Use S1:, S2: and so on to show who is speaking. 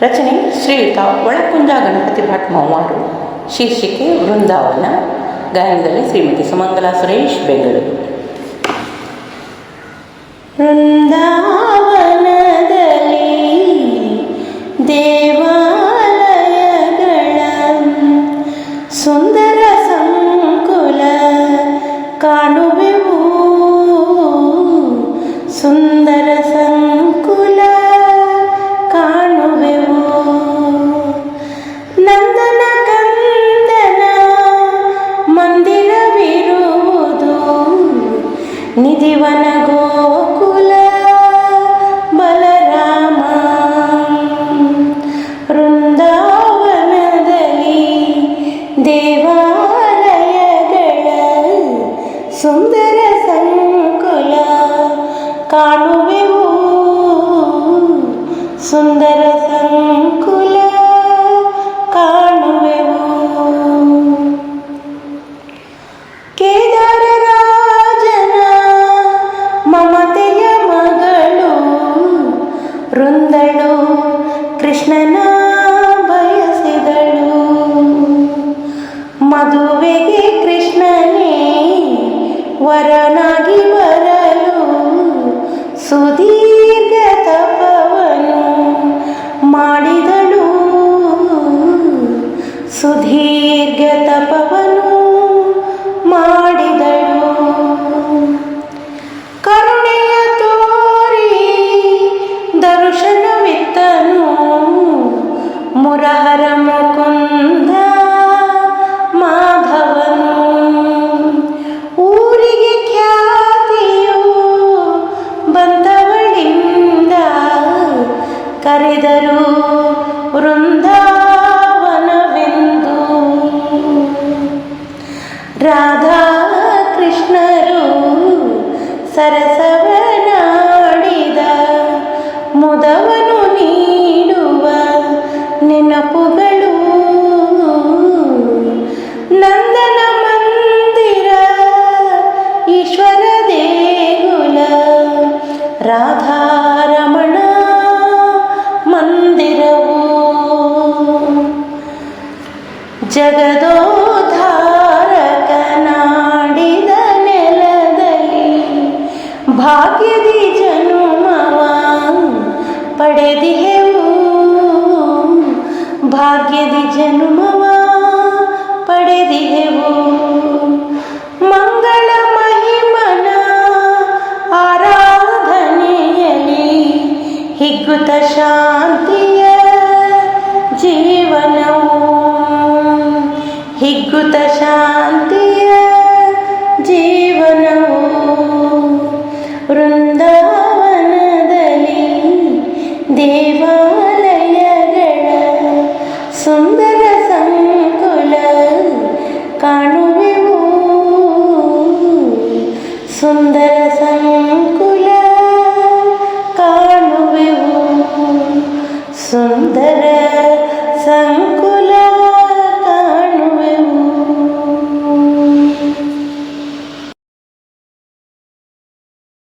S1: ರಚನೆ ಶ್ರೀಯುತ ಒಳಕುಂಜ ಗಣಪತಿ ಭಟ್ ಮೌವಾರು ಶೀರ್ಷಿಕೆ ವೃಂದಾವನ ಗಾಯನದಲ್ಲಿ ಶ್ರೀಮತಿ ಸುಮಂಗಲಾ ಸುರೇಶ್ ಬೆಂಗಳೂರು ವೃಂದಾವನದಲ್ಲಿ ದೇವಾಲಯಗಳ ಸುಂದರ ಸಂಕುಲ ಕಾಣುವೆವು ಕಾಣುವೆವು. ಸುಂದರ ಸಂಕುಲ ಕಾಣುವೆವು. ಕೇದಾರ ರಾಜನ ಮಮತೆಯ ಮಗಳು ವೃಂದಳು ಕೃಷ್ಣನ ಬಯಸಿದಳು. ಮದುವೆಗೆ ಕೃಷ್ಣನೇ ಬರಲು ಸುದೀರ್ಘ ತಪವನು ಮಾಡಿದಳು. ಸುದೀರ್ಘ ತಪವನು ಮಾಡಿದಳು. ಕರುಣೆಯ ತೋರಿ ದರ್ಶನವಿತ್ತನು ಮುರಹರ ಮುಕುಂದ ಕರೆದರು ವೃಂದಾವನವೆಂದು ರಾಧಾ ಕೃಷ್ಣರು ಸರಸವನಾಡಿದ ಮುದವನು ನೀಡುವ ನೆನಪುಗಳು. ನಂದನ ಮಂದಿರ ಈಶ್ವರ ದೇಗುಲ ರಾಧಾರಮಣ ಜಗದೋದ್ಧಾರಕನಾಡಿದ ನೆಲದಲ್ಲಿ ಭಾಗ್ಯದಿ ಜನುಮವ ಪಡೆದಿಹೆವು. ಭಾಗ್ಯದಿ ಜನುಮವ ಪಡೆದಿಹೆವು. ಮಂಗಳ ಮಹಿಮನ ಆರಾಧನೆಯಲ್ಲಿ ಹಿಗ್ಗುತ ಶಾಂತಿಯ ದೇವಾಲಯಗಳ ಸುಂದರ ಸಂಕುಲ ಕಾಣುವೆವು ಸುಂದರ ಸಂಕುಲ ಕಾಣುವೆವು ಸುಂದರ ಸಂಕುಲ